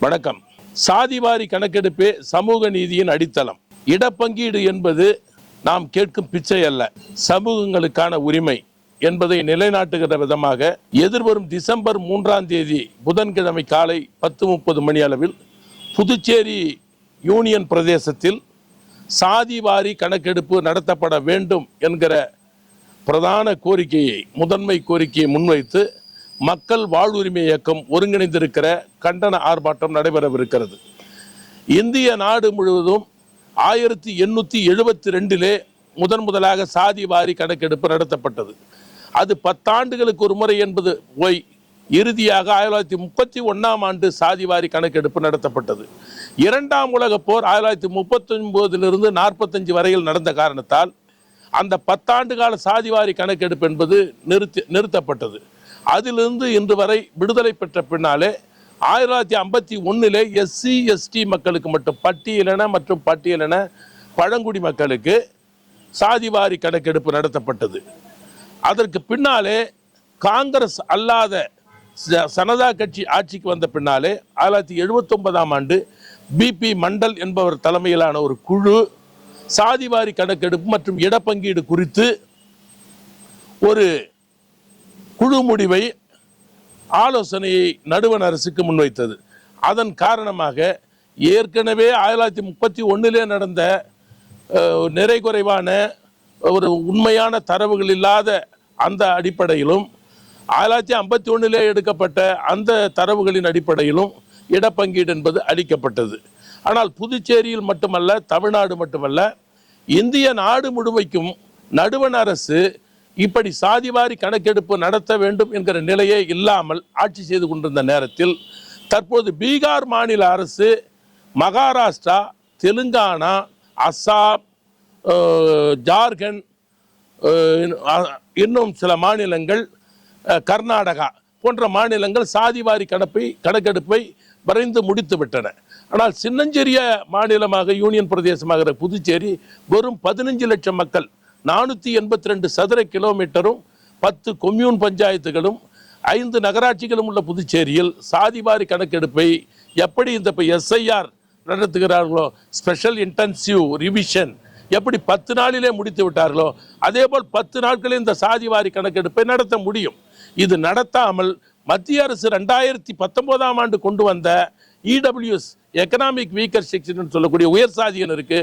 வணக்கம். சாதிவாரி கணக்கெடுப்பே சமூக நீதியின் அடித்தளம். இடப்பங்கீடு என்பது நாம் கேட்கும் பிச்சை அல்ல சமூகங்களுக்கான உரிமை என்பதை நிலைநாட்டுகிற விதமாக எதிர்வரும் டிசம்பர் மூன்றாம் தேதி புதன்கிழமை காலை பத்து முப்பது மணி அளவில் புதுச்சேரி யூனியன் பிரதேசத்தில் சாதிவாரி கணக்கெடுப்பு நடத்தப்பட வேண்டும் என்கிற பிரதான கோரிக்கையை முதன்மை கோரிக்கையை முன்வைத்து மக்கள் வாழ்வுரிமை இயக்கம் ஒருங்கிணைந்திருக்கிற கண்டன ஆர்ப்பாட்டம் நடைபெறவிருக்கிறது. இந்திய நாடு முழுவதும் ஆயிரத்தி எண்ணூற்றி எழுபத்தி ரெண்டிலே முதன் முதலாக சாதி வாரி கணக்கெடுப்பு நடத்தப்பட்டது. அது பத்தாண்டுகளுக்கு ஒரு முறை என்பது பொய் இறுதியாக ஆயிரத்தி தொள்ளாயிரத்தி முப்பத்தி ஒன்றாம் ஆண்டு சாதிவாரி கணக்கெடுப்பு நடத்தப்பட்டது. இரண்டாம் உலக போர் ஆயிரத்தி தொள்ளாயிரத்தி முப்பத்தொன்பதிலிருந்து நாற்பத்தஞ்சு வரையில் நடந்த காரணத்தால் அந்த பத்தாண்டு கால சாதிவாரி கணக்கெடுப்பு என்பது நிறுத்தி நிறுத்தப்பட்டது. அதிலிருந்து இன்று வரை விடுதலை பெற்ற பின்னாலே ஆயிரத்தி தொள்ளாயிரத்தி ஐம்பத்தி ஒன்றிலே எஸ்சி எஸ்டி மக்களுக்கு மட்டும் பட்டியலின மற்றும் பட்டியலின பழங்குடி மக்களுக்கு சாதிவாரி கணக்கெடுப்பு நடத்தப்பட்டது. அதற்கு பின்னாலே காங்கிரஸ் அல்லாத ச- சனதா கட்சி ஆட்சிக்கு வந்த பின்னாலே ஆயிரத்தி தொள்ளாயிரத்தி எழுபத்தொன்பதாம் ஆண்டு பிபி மண்டல் என்பவர் தலைமையிலான ஒரு குழு சாதிவாரி கணக்கெடுப்பு மற்றும் இடப்பங்கீடு குறித்து ஒரு குழு முடிவை ஆலோசனையை நடுவண் அரசுக்கு முன்வைத்தது. அதன் காரணமாக ஏற்கனவே ஆயிரத்தி தொள்ளாயிரத்தி முப்பத்தி ஒன்றிலே நடந்த நிறை குறைவான ஒரு உண்மையான தரவுகள் இல்லாத அந்த அடிப்படையிலும் ஆயிரத்தி தொள்ளாயிரத்தி ஐம்பத்தி ஒன்றிலே எடுக்கப்பட்ட அந்த தரவுகளின் அடிப்படையிலும் இடப்பங்கீடு என்பது அளிக்கப்பட்டது. ஆனால் புதுச்சேரியில் மட்டுமல்ல தமிழ்நாடு மட்டுமல்ல இந்திய நாடு முழுமைக்கும் நடுவண் அரசு இப்படி சாதிவாரி கணக்கெடுப்பு நடத்த வேண்டும் என்கிற நிலையே இல்லாமல் ஆட்சி செய்து கொண்டிருந்த நேரத்தில் தற்போது பீகார் மாநில அரசு மகாராஷ்டிரா தெலுங்கானா அஸ்ஸாம் ஜார்க்கண்ட் இன்னும் சில மாநிலங்கள் கர்நாடகா போன்ற மாநிலங்கள் சாதிவாரி கணப்பை கணக்கெடுப்பை வரைந்து முடித்து விட்டன. ஆனால் சின்னஞ்சிறிய மாநிலமாக யூனியன் பிரதேசமாகிற புதுச்சேரி வெறும் பதினஞ்சு லட்சம் மக்கள் நானூற்றி எண்பத்தி ரெண்டு சதுர கிலோமீட்டரும் பத்து கொம்யூன் பஞ்சாயத்துகளும் ஐந்து நகராட்சிகளும் உள்ள புதுச்சேரியில் சாதிவாரி கணக்கெடுப்பை எப்படி இந்த இப்போ எஸ்ஐஆர் நடத்துகிறார்களோ ஸ்பெஷல் இன்டென்சிவ் ரிவிஷன் எப்படி பத்து நாளிலே முடித்து விட்டார்களோ அதே போல் பத்து நாட்களில் இந்த சாதிவாரி கணக்கெடுப்பை நடத்த முடியும். இது நடத்தாமல் மத்திய அரசு ரெண்டாயிரத்தி பத்தொன்பதாம் ஆண்டு கொண்டு வந்த இடபிள்யூஎஸ் எக்கனாமிக் வீக்கர் செக்ஷன் சொல்லக்கூடிய உயர் சாதியினருக்கு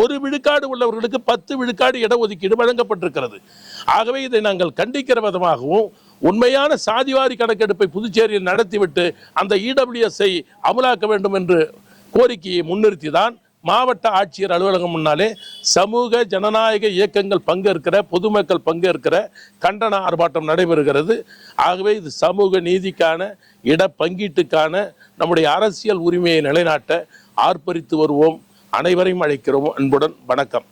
ஒரு விழுக்காடு உள்ளவர்களுக்கு பத்து விழுக்காடு இடஒதுக்கீடு வழங்கப்பட்டிருக்கிறது. ஆகவே இதை நாங்கள் கண்டிக்கிற விதமாகவும் உண்மையான சாதிவாரி கணக்கெடுப்பை புதுச்சேரியில் நடத்திவிட்டு அந்த இடபிள்யூஎஸ்ஐ அமலாக்க வேண்டும் என்று கோரிக்கையை முன்னிறுத்தி தான் மாவட்ட ஆட்சியர் அலுவலகம் முன்னாலே சமூக ஜனநாயக இயக்கங்கள் பங்கேற்கிற பொதுமக்கள் பங்கேற்கிற கண்டன ஆர்ப்பாட்டம் நடைபெறுகிறது. ஆகவே இது சமூக நீதிக்கான இட பங்கீட்டுக்கான நம்முடைய அரசியல் உரிமையை நிலைநாட்ட ஆர்ப்பரித்து வருவோம். அனைவரையும் அழைக்கிறோம். அன்புடன் வணக்கம்.